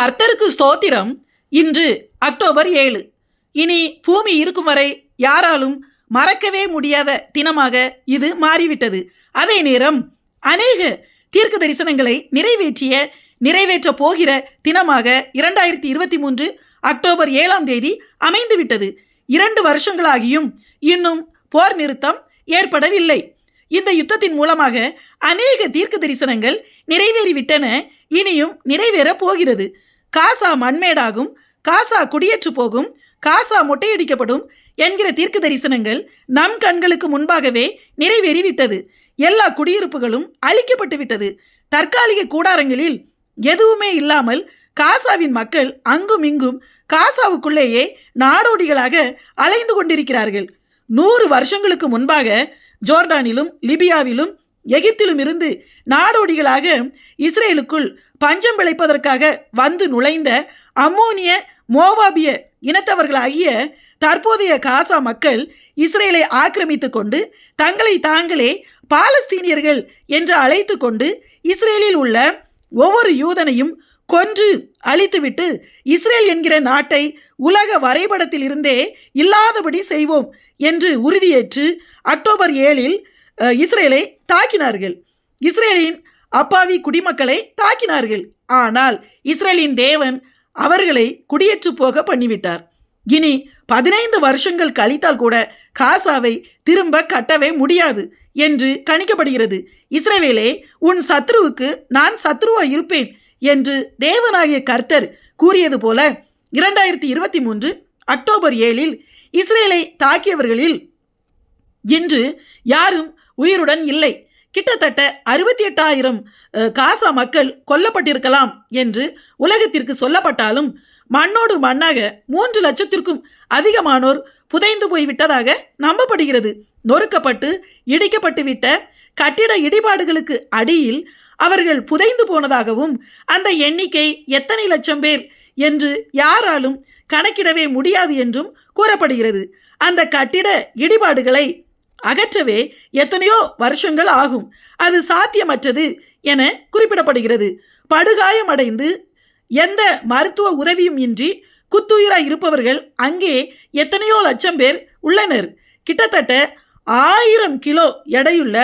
கர்த்தருக்கு ஸ்தோத்திரம். இன்று அக்டோபர் ஏழு. இனி பூமி இருக்கும் வரை யாராலும் மறக்கவே முடியாத தினமாக இது மாறிவிட்டது. அதே நேரம் அநேக தீர்க்க தரிசனங்களை நிறைவேற்றிய நிறைவேற்றப் போகிற தினமாக இரண்டாயிரத்தி இருபத்தி மூன்று அக்டோபர் ஏழாம் தேதி அமைந்துவிட்டது. இரண்டு வருஷங்களாகியும் இன்னும் போர் நிறுத்தம் ஏற்படவில்லை. இந்த யுத்தத்தின் மூலமாக அநேக தீர்க்க தரிசனங்கள் நிறைவேறிவிட்டன. இனியும் நிறைவேறப் போகிறது. காசா மண்மேடாகும் காசா குடியேற்று போகும் காசா மொட்டையடிக்கப்படும் என்கிற தீர்க்க தரிசனங்கள் நம் கண்களுக்கு முன்பாகவே நிறைவேறிவிட்டது. எல்லா குடியிருப்புகளும் அழிக்கப்பட்டு விட்டது தற்காலிக கூடாரங்களில் எதுவுமே இல்லாமல் காசாவின் மக்கள் அங்கும் இங்கும் காசாவுக்குள்ளேயே நாடோடிகளாக அலைந்து கொண்டிருக்கிறார்கள். நூறு வருஷங்களுக்கு முன்பாக ஜோர்டானிலும் லிபியாவிலும் எகிப்திலும் இருந்து நாடோடிகளாக இஸ்ரேலுக்குள் பஞ்சம் விளைப்பதற்காக வந்து நுழைந்த அம்மோனிய மோவாபிய இனத்தவர்களாகிய தற்போதைய காசா மக்கள் இஸ்ரேலை ஆக்கிரமித்து கொண்டு தங்களை தாங்களே பாலஸ்தீனியர்கள் என்று அழைத்து கொண்டு இஸ்ரேலில் உள்ள ஒவ்வொரு யூதனையும் கொன்று அழித்துவிட்டு இஸ்ரேல் என்கிற நாட்டை உலக வரைபடத்தில் இருந்தே இல்லாதபடி செய்வோம் என்று உறுதியேற்று அக்டோபர் ஏழில் இஸ்ரேலை தாக்கினார்கள். இஸ்ரேலின் அப்பாவி குடிமக்களை தாக்கினார்கள். ஆனால் இஸ்ரேலின் தேவன் அவர்களை குடியேற்று போக பண்ணிவிட்டார். இனி பதினைந்து வருஷங்கள் கழித்தால் கூட காசாவை திரும்ப கட்டவே முடியாது என்று கணிக்கப்படுகிறது. இஸ்ரேவேலே உன் சத்ருவுக்கு நான் சத்ருவா இருப்பேன் என்று தேவனாகிய கர்த்தர் கூறியது போல இரண்டாயிரத்தி இருபத்தி மூன்று அக்டோபர் ஏழில் இஸ்ரேலை தாக்கியவர்களில் இன்று யாரும் உயிருடன் இல்லை. கிட்டத்தட்ட அறுபத்தி எட்டாயிரம் காசா மக்கள் கொல்லப்பட்டிருக்கலாம் என்று உலகத்திற்கு சொல்லப்பட்டாலும் மண்ணோடு மண்ணாக மூன்று லட்சத்திற்கும் அதிகமானோர் புதைந்து போய்விட்டதாக நம்பப்படுகிறது. நொறுக்கப்பட்டு இடிக்கப்பட்டு விட்ட கட்டிட இடிபாடுகளுக்கு அடியில் அவர்கள் புதைந்து போனதாகவும் அந்த எண்ணிக்கை எத்தனை லட்சம் பேர் என்று யாராலும் கணக்கிடவே முடியாது என்றும் கூறப்படுகிறது. அந்த கட்டிட இடிபாடுகளை அகற்றவே எத்தனையோ வருஷங்கள் ஆகும். அது சாத்தியமற்றது என குறிப்பிடப்படுகிறது. படுகாயமடைந்து எந்த மருத்துவ உதவியும் இன்றி குத்துயிராய் இருப்பவர்கள் அங்கே எத்தனையோ லட்சம் பேர் உள்ளனர். கிட்டத்தட்ட ஆயிரம் கிலோ எடையுள்ள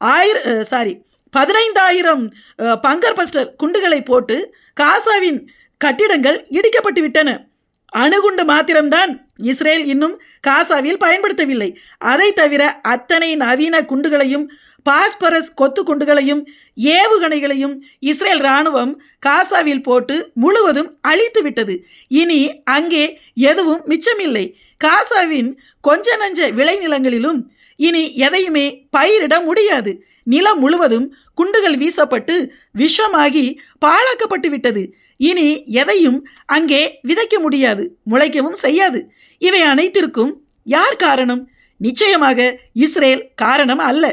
ஆயிர சாரி பதினைந்தாயிரம் பங்கர் பஸ்டர் குண்டுகளை போட்டு காசாவின் கட்டிடங்கள் இடிக்கப்பட்டு விட்டன. அணுகுண்டு மாத்திரம்தான் இஸ்ரேல் இன்னும் காசாவில் பயன்படுத்தவில்லை. அதை தவிர அத்தனை நவீன குண்டுகளையும் பாஸ்பரஸ் கொத்து குண்டுகளையும் ஏவுகணைகளையும் இஸ்ரேல் இராணுவம் காசாவில் போட்டு முழுவதும் அழித்து விட்டது. இனி அங்கே எதுவும் மிச்சமில்லை. காசாவின் கொஞ்ச நஞ்ச விளைநிலங்களிலும் இனி எதையுமே பயிரிட முடியாது. நிலம் முழுவதும் குண்டுகள் வீசப்பட்டு விஷமாகி பாழாக்கப்பட்டு விட்டது. இனி எதையும் அங்கே விதைக்க முடியாது முளைக்கவும் செய்யாது. இவை அனைத்திற்கும் யார் காரணம்? நிச்சயமாக இஸ்ரேல் காரணம் அல்ல.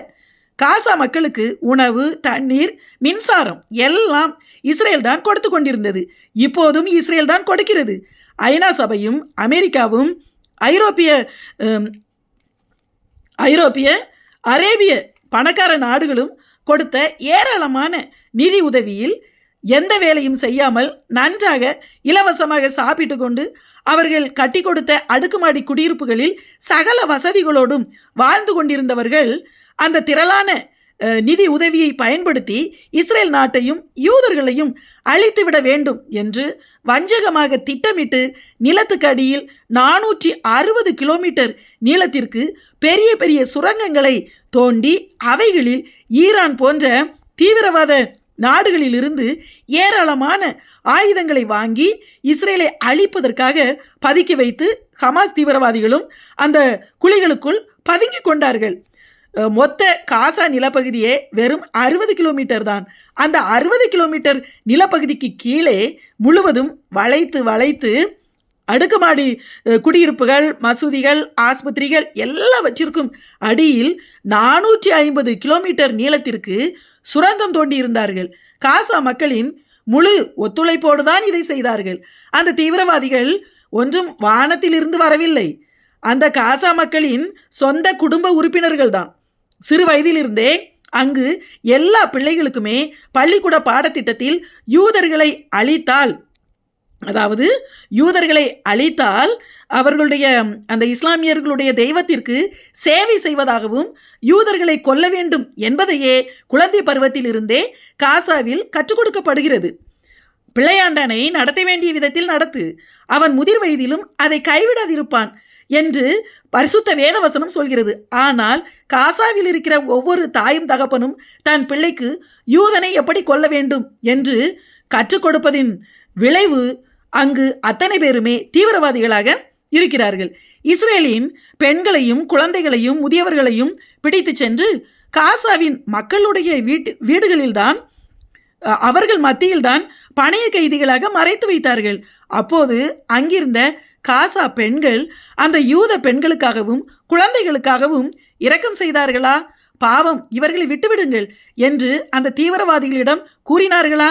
காசா மக்களுக்கு உணவு தண்ணீர் மின்சாரம் எல்லாம் இஸ்ரேல் தான் கொடுத்து கொண்டிருந்தது. இப்போதும் இஸ்ரேல் தான் கொடுக்கிறது. ஐநா சபையும் அமெரிக்காவும் ஐரோப்பிய ஐரோப்பிய அரேபிய பணக்கார நாடுகளும் கொடுத்த ஏராளமான நிதி உதவியில் எந்த வேலையும் செய்யாமல் நன்றாக இலவசமாக சாப்பிட்டு கொண்டு அவர்கள் கட்டி கொடுத்த அடுக்குமாடி குடியிருப்புகளில் சகல வசதிகளோடும் வாழ்ந்து கொண்டிருந்தவர்கள் அந்த திரளான நிதி உதவியை பயன்படுத்தி இஸ்ரேல் நாட்டையும் யூதர்களையும் அழித்துவிட வேண்டும் என்று வஞ்சகமாக திட்டமிட்டு நிலத்துக்கு அடியில் நானூற்றி அறுபது கிலோமீட்டர் நீளத்திற்கு பெரிய பெரிய சுரங்கங்களை தோண்டி அவைகளில் ஈரான் போன்ற தீவிரவாத நாடுகளிலிருந்து ஏராளமான ஆயுதங்களை வாங்கி இஸ்ரேலை அழிப்பதற்காக பதுக்கி வைத்து ஹமாஸ் தீவிரவாதிகளும் அந்த குழிகளுக்குள் பதுங்கி கொண்டார்கள். மொத்த காசா நிலப்பகுதியே வெறும் அறுபது கிலோமீட்டர் தான். அந்த அறுபது கிலோமீட்டர் நிலப்பகுதிக்கு கீழே முழுவதும் வளைத்து வளைத்து அடுக்குமாடி குடியிருப்புகள் மசூதிகள் ஆஸ்பத்திரிகள் எல்லாவற்றிற்கும் அடியில் நானூற்றி ஐம்பது கிலோமீட்டர் நீளத்திற்கு சுரங்கம் தோண்டி இருந்தார்கள். காசா மக்களின் முழு ஒத்துழைப்போடு தான் இதை செய்தார்கள். அந்த தீவிரவாதிகள் ஒன்றும் வானத்திலிருந்து வரவில்லை. அந்த காசா மக்களின் சொந்த குடும்ப உறுப்பினர்கள் தான் சிறு வயதிலிருந்தே அங்கு எல்லா பிள்ளைகளுக்குமே பள்ளிக்கூட பாடத்திட்டத்தில் யூதர்களை அழித்தால் அதாவது யூதர்களை அழித்தால் அவர்களுடைய அந்த இஸ்லாமியர்களுடைய தெய்வத்திற்கு சேவை செய்வதாகவும் யூதர்களை கொல்ல வேண்டும் என்பதையே குழந்தை பருவத்திலிருந்தே காசாவில் கற்றுக் கொடுக்கப்படுகிறது. பிள்ளையாண்டனை நடத்த வேண்டிய விதத்தில் நடத்து அவன் முதிர் வயதிலும் அதை கைவிடாதிருப்பான் என்று பரிசுத்த வேதவசனம் சொல்கிறது. ஆனால் காசாவில் இருக்கிற ஒவ்வொரு தாயும் தகப்பனும் தன் பிள்ளைக்கு யூதனை எப்படி கொல்ல வேண்டும் என்று கற்றுக் கொடுப்பதின் விளைவு அங்கு அத்தனை பேருமே தீவிரவாதிகளாக இருக்கிறார்கள். இஸ்ரேலின் பெண்களையும் குழந்தைகளையும் முதியவர்களையும் பிடித்து சென்று காசாவின் மக்களுடைய வீட்டு வீடுகளில்தான் அவர்கள் மத்தியில்தான் பணைய கைதிகளாக மறைத்து வைத்தார்கள். அப்போது அங்கிருந்த காசா பெண்கள் அந்த யூத பெண்களுக்காகவும் குழந்தைகளுக்காகவும் இரக்கம் செய்தார்களா? பாவம் இவர்களை விட்டுவிடுங்கள் என்று அந்த தீவிரவாதிகளிடம் கூறினார்களா?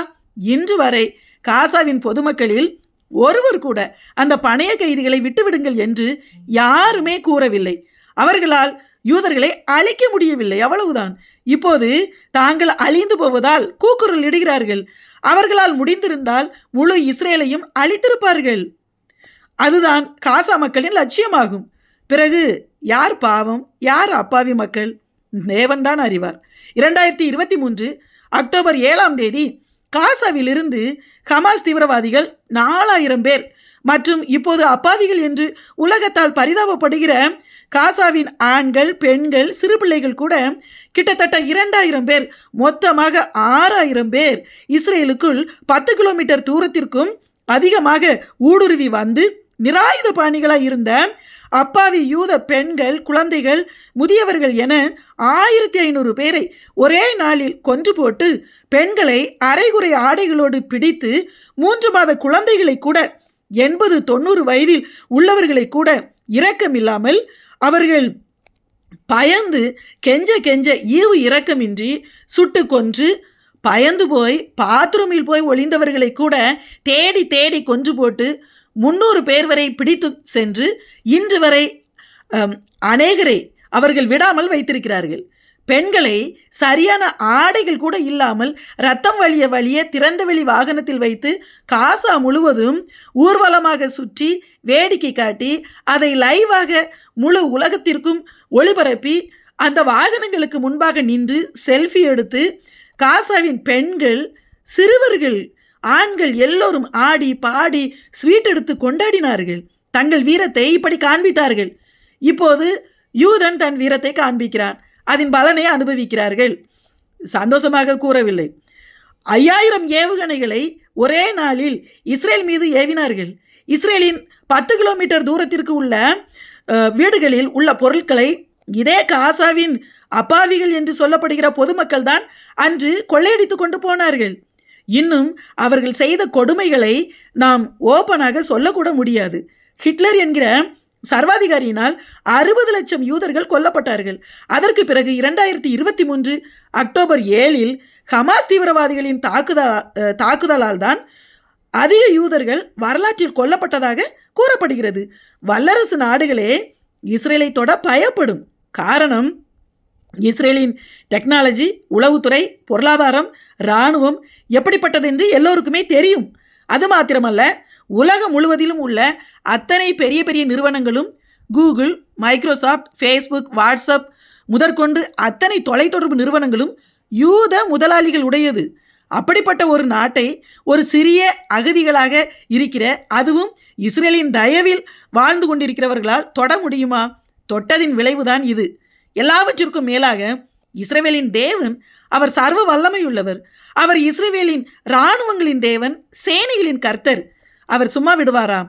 இன்று வரை காசாவின் பொதுமக்களில் ஒருவர் கூட அந்த பணைய கைதிகளை விட்டுவிடுங்கள் என்று யாருமே கூறவில்லை. அவர்களால் யூதர்களை அழிக்க முடியவில்லை. அவ்வளவுதான். இப்போது தாங்கள் அழிந்து போவதால் கூக்குரல் இடுகிறார்கள். அவர்களால் முடிந்திருந்தால் முழு இஸ்ரேலையும் அழித்திருப்பார்கள். அதுதான் காசா மக்களின் லட்சியமாகும். பிறகு யார் பாவம்? யார் அப்பாவி மக்கள்? தேவன்தான் அறிவார். இரண்டாயிரத்தி இருபத்தி மூன்று அக்டோபர் ஏழாம் தேதி காசாவிலிருந்து ஹமாஸ் தீவிரவாதிகள் நாலாயிரம் பேர். மற்றும் இப்போது அப்பாவிகள் என்று உலகத்தால் பரிதாபப்படுகிற காசாவின் ஆண்கள் பெண்கள் சிறு பிள்ளைகள் கூட கிட்டத்தட்ட இரண்டாயிரம் பேர் மொத்தமாக ஆறாயிரம் பேர் இஸ்ரேலுக்குள் பத்து கிலோமீட்டர் தூரத்திற்கும் அதிகமாக ஊடுருவி வந்து நிராயுத பாணிகளாக இருந்த அப்பாவி யூத பெண்கள் குழந்தைகள் முதியவர்கள் என ஆயிரத்தி ஐநூறு பேரை ஒரே நாளில் கொன்று போட்டு பெண்களை அரைகுறை ஆடைகளோடு பிடித்து மூன்று மாத குழந்தைகளை கூட எண்பது தொண்ணூறு வயதில் உள்ளவர்களை கூட இரக்கமில்லாமல் அவர்கள் பயந்து கெஞ்ச கெஞ்ச ஈவு இரக்கமின்றி சுட்டு கொன்று பயந்து போய் பாத்ரூமில் போய் ஒளிந்தவர்களை கூட தேடி தேடி கொன்று போட்டு முன்னூறு பேர் வரை பிடித்து சென்று இன்று வரை அநேகரை அவர்கள் விடாமல் வைத்திருக்கிறார்கள். பெண்களை சரியான ஆடைகள் கூட இல்லாமல் ரத்தம் வழிய வழிய திறந்தவெளி வாகனத்தில் வைத்து காசா முழுவதும் ஊர்வலமாக சுற்றி வேடிக்கை காட்டி அதை லைவாக முழு உலகத்திற்கும் ஒளிபரப்பி அந்த வாகனங்களுக்கு முன்பாக நின்று செல்ஃபி எடுத்து காசாவின் பெண்கள் சிறுவர்கள் ஆண்கள் எல்லோரும் ஆடி பாடி ஸ்வீட் எடுத்து கொண்டாடினார்கள். தங்கள் வீரத்தை இப்படி காண்பித்தார்கள். இப்போது யூதன் தன் வீரத்தை காண்பிக்கிறான். அதன் பலனை அனுபவிக்கிறார்கள். சந்தோஷமாக கூறவில்லை. ஐயாயிரம் ஏவுகணைகளை ஒரே நாளில் இஸ்ரேல் மீது ஏவினார்கள். இஸ்ரேலின் பத்து கிலோமீட்டர் தூரத்திற்கு உள்ள வீடுகளில் உள்ள பொருட்களை இதே காசாவின் அப்பாவிகள் என்று சொல்லப்படுகிற பொதுமக்கள் தான் அன்று கொள்ளையடித்து கொண்டு போனார்கள். இன்னும் அவர்கள் செய்த கொடுமைகளை நாம் ஓப்பனாக சொல்லக்கூட முடியாது. ஹிட்லர் என்கிற சர்வாதிகாரியினால் அறுபது லட்சம் யூதர்கள் கொல்லப்பட்டார்கள். அதற்கு பிறகு இரண்டாயிரத்தி இருபத்தி மூன்று அக்டோபர் ஏழில் ஹமாஸ் தீவிரவாதிகளின் தாக்குதல் தாக்குதலால் தான் அதிக யூதர்கள் வரலாற்றில் கொல்லப்பட்டதாக கூறப்படுகிறது. வல்லரசு நாடுகளே இஸ்ரேலை தொட பயப்படும். காரணம் இஸ்ரேலின் டெக்னாலஜி உளவுத்துறை பொருளாதாரம் இராணுவம் எப்படிப்பட்டது என்று எல்லோருக்குமே தெரியும். அது மாத்திரமல்ல உலகம் முழுவதிலும் உள்ள அத்தனை பெரிய பெரிய நிறுவனங்களும் கூகுள் மைக்ரோசாஃப்ட் ஃபேஸ்புக் வாட்ஸ்அப் முதற்கொண்டு அத்தனை தொலைத்தொடர்பு நிறுவனங்களும் யூத முதலாளிகள் உடையது. அப்படிப்பட்ட ஒரு நாட்டை ஒரு சிறிய அகதிகளாக இருக்கிற அதுவும் இஸ்ரேலின் தயவில் வாழ்ந்து கொண்டிருக்கிறவர்களால் தொட முடியுமா? தொட்டதின் விளைவுதான் இது. எல்லாவற்றிற்கும் மேலாக இஸ்ரேலின் தேவன் அவர் சர்வ வல்லமையுள்ளவர் அவர் இஸ்ரேலின் இராணுவங்களின் தேவன் சேனைகளின் கர்த்தர். அவர் சும்மா விடுவாரா?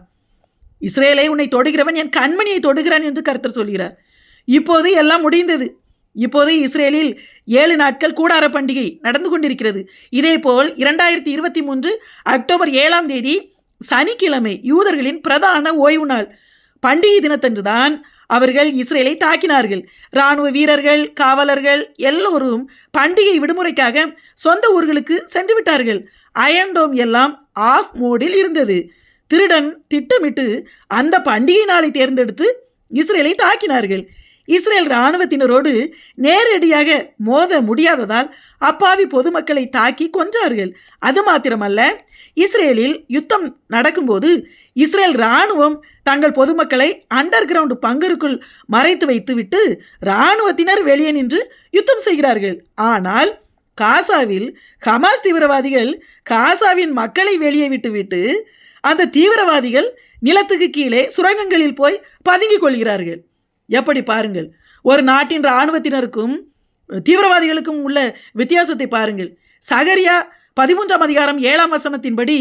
இஸ்ரேலை உன்னை தொடுகிறவன் என் கண்மணியை தொடுகிறான் என்று கர்த்தர் சொல்கிறார். இப்போது எல்லாம் முடிந்தது. இப்போது இஸ்ரேலில் ஏழு நாட்கள் கூடார பண்டிகை நடந்து கொண்டிருக்கிறது. இதேபோல் இரண்டாயிரத்தி இருபத்தி மூன்று அக்டோபர் ஏழாம் தேதி சனிக்கிழமை யூதர்களின் பிரதான ஓய்வு நாள். பண்டிகை தினத்தன்றுதான் அவர்கள் இஸ்ரேலை தாக்கினார்கள். இராணுவ வீரர்கள் காவலர்கள் எல்லோரும் பண்டிகை விடுமுறைக்காக சொந்த ஊர்களுக்கு சென்று விட்டார்கள். அயன்டோம் எல்லாம் ஆஃப் மோடில் இருந்தது. திருடன் திட்டமிட்டு அந்த பண்டிகை நாளை தேர்ந்தெடுத்து இஸ்ரேலை தாக்கினார்கள். இஸ்ரேல் இராணுவத்தினரோடு நேரடியாக மோத முடியாததால் அப்பாவி பொதுமக்களை தாக்கி கொன்றார்கள். அது மாத்திரமல்ல இஸ்ரேலில் யுத்தம் நடக்கும்போது இஸ்ரேல் இராணுவம் தங்கள் பொதுமக்களை அண்டர் கிரவுண்ட் பங்கருக்குள் மறைத்து வைத்துவிட்டு இராணுவத்தினர் வெளியே நின்று யுத்தம் செய்கிறார்கள். ஆனால் காசாவில் ஹமாஸ் தீவிரவாதிகள் காசாவின் மக்களை வெளியே விட்டுவிட்டு அந்த தீவிரவாதிகள் நிலத்துக்கு கீழே சுரங்கங்களில் போய் பதுங்கிக் கொள்கிறார்கள். எப்படி பாருங்கள். ஒரு நாட்டின் இராணுவத்தினருக்கும் தீவிரவாதிகளுக்கும் உள்ள வித்தியாசத்தை பாருங்கள். சகரியா பதிமூன்றாம் அதிகாரம் ஏழாம் வசனத்தின்படி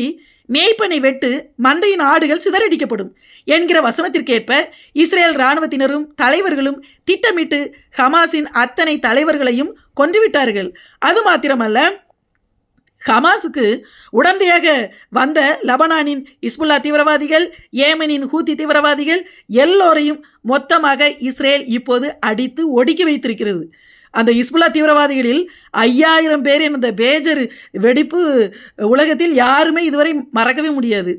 மேய்ப்பனை வெட்டு மந்தையின் ஆடுகள் சிதறடிக்கப்படும் என்கிற வசனத்திற்கேற்ப இஸ்ரேல் இராணுவத்தினரும் தலைவர்களும் திட்டமிட்டு ஹமாஸின் அத்தனை தலைவர்களையும் கொன்றுவிட்டார்கள். அது மாத்திரமல்ல ஹமாஸுக்கு உடந்தையாக வந்த லபனானின் இஸ்புல்லா தீவிரவாதிகள் ஏமனின் ஹூத்தி தீவிரவாதிகள் எல்லோரையும் மொத்தமாக இஸ்ரேல் இப்போது அடித்து ஒடுக்கி வைத்திருக்கிறது. அந்த இஸ்புல்லா தீவிரவாதிகளில் ஐயாயிரம் பேர் இந்த பேஜர் வெடிப்பு உலகத்தில் யாருமே இதுவரை மறக்கவே முடியாது.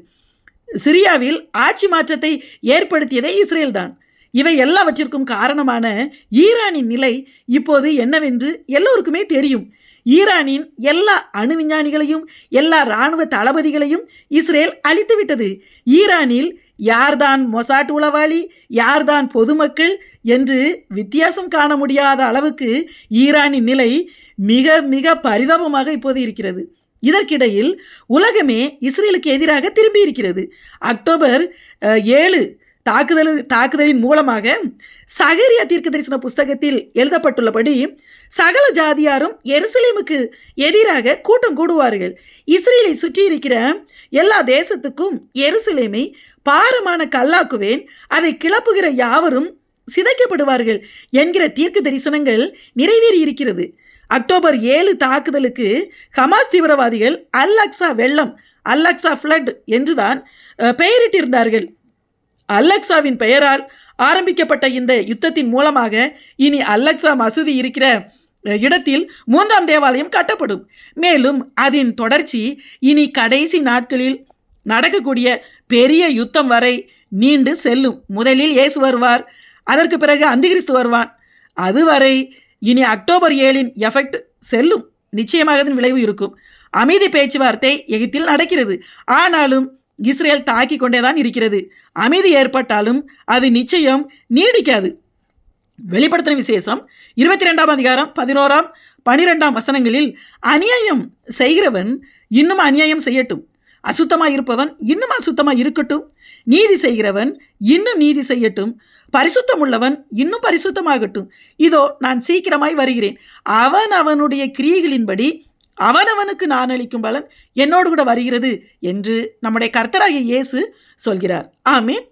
சிரியாவில் ஆட்சி மாற்றத்தை ஏற்படுத்தியதே இஸ்ரேல் தான். இவை எல்லாவற்றிற்கும் காரணமான ஈரானின் நிலை இப்போது என்னவென்று எல்லோருக்குமே தெரியும். ஈரானின் எல்லா அணு விஞ்ஞானிகளையும் எல்லா இராணுவ தளபதிகளையும் இஸ்ரேல் அழித்துவிட்டது. ஈரானில் யார்தான் மொசாட் உளவாளி யார்தான் பொதுமக்கள் என்று வித்தியாசம் காண முடியாத அளவுக்கு ஈரானின் நிலை மிக மிக பரிதாபமாக இப்போது இருக்கிறது. இதற்கிடையில் உலகமே இஸ்ரேலுக்கு எதிராக திரும்பி இருக்கிறது. அக்டோபர் ஏழு தாக்குதல் தாக்குதலின் மூலமாக சகரிய தீர்க்க தரிசன புஸ்தகத்தில் எழுதப்பட்டுள்ளபடி சகல ஜாதியாரும் எருசலேமுக்கு எதிராக கூட்டம் கூடுவார்கள். இஸ்ரேலை சுற்றி இருக்கிற எல்லா தேசத்துக்கும் எருசலேமை பாரமான கல்லாக்குவேன் அதை கிளப்புகிற யாவரும் சிதைக்கப்படுவார்கள் என்கிற தீர்க்க தரிசனங்கள் நிறைவேறி இருக்கிறது. அக்டோபர் ஏழு தாக்குதலுக்கு ஹமாஸ் தீவிரவாதிகள் அல் அக்ஸா வெள்ளம் அல் அக்ஸா ஃப்ளட் என்றுதான் பெயரிட்டிருந்தார்கள். அல்லக்ஸாவின் பெயரால் ஆரம்பிக்கப்பட்ட இந்த யுத்தத்தின் மூலமாக இனி அல்லக்ஸா மசூதி இருக்கிற இடத்தில் மூன்றாம் தேவாலயம் கட்டப்படும். மேலும் அதன் தொடர்ச்சி இனி கடைசி நாட்களில் நடக்கக்கூடிய பெரிய யுத்தம் வரை நீண்டு செல்லும். முதலில் இயேசு வருவார் அதற்கு பிறகு அந்திகிறிஸ்து வருவான். அதுவரை இனி அக்டோபர் ஏழின் எஃபெக்ட் செல்லும். நிச்சயமாக அதன் விளைவு இருக்கும். அமைதி பேச்சுவார்த்தை எகிப்தில் நடக்கிறது. ஆனாலும் இஸ்ரேல் தாக்கிக் கொண்டேதான் இருக்கிறது. அமைதி ஏற்பட்டாலும் அது நிச்சயம் நீடிக்காது. வெளிப்படுத்தின விசேஷம் இருபத்தி ரெண்டாம் அதிகாரம் பதினோராம் பனிரெண்டாம் வசனங்களில் அநியாயம் செய்கிறவன் இன்னும் அநியாயம் செய்யட்டும். அசுத்தமாக இருப்பவன் இன்னும் அசுத்தமாக இருக்கட்டும். நீதி செய்கிறவன் இன்னும் நீதி செய்யட்டும். பரிசுத்தம் உள்ளவன் இன்னும் பரிசுத்தமாகட்டும். இதோ நான் சீக்கிரமாய் வருகிறேன். அவன் அவனுடைய கிரியைகளின்படி அவனவனுக்கு நான் அளிக்கும் பலன் என்னோடு கூட வருகிறது என்று நம்முடைய கர்த்தராகிய இயேசு சொல்கிறார். ஆமீன்.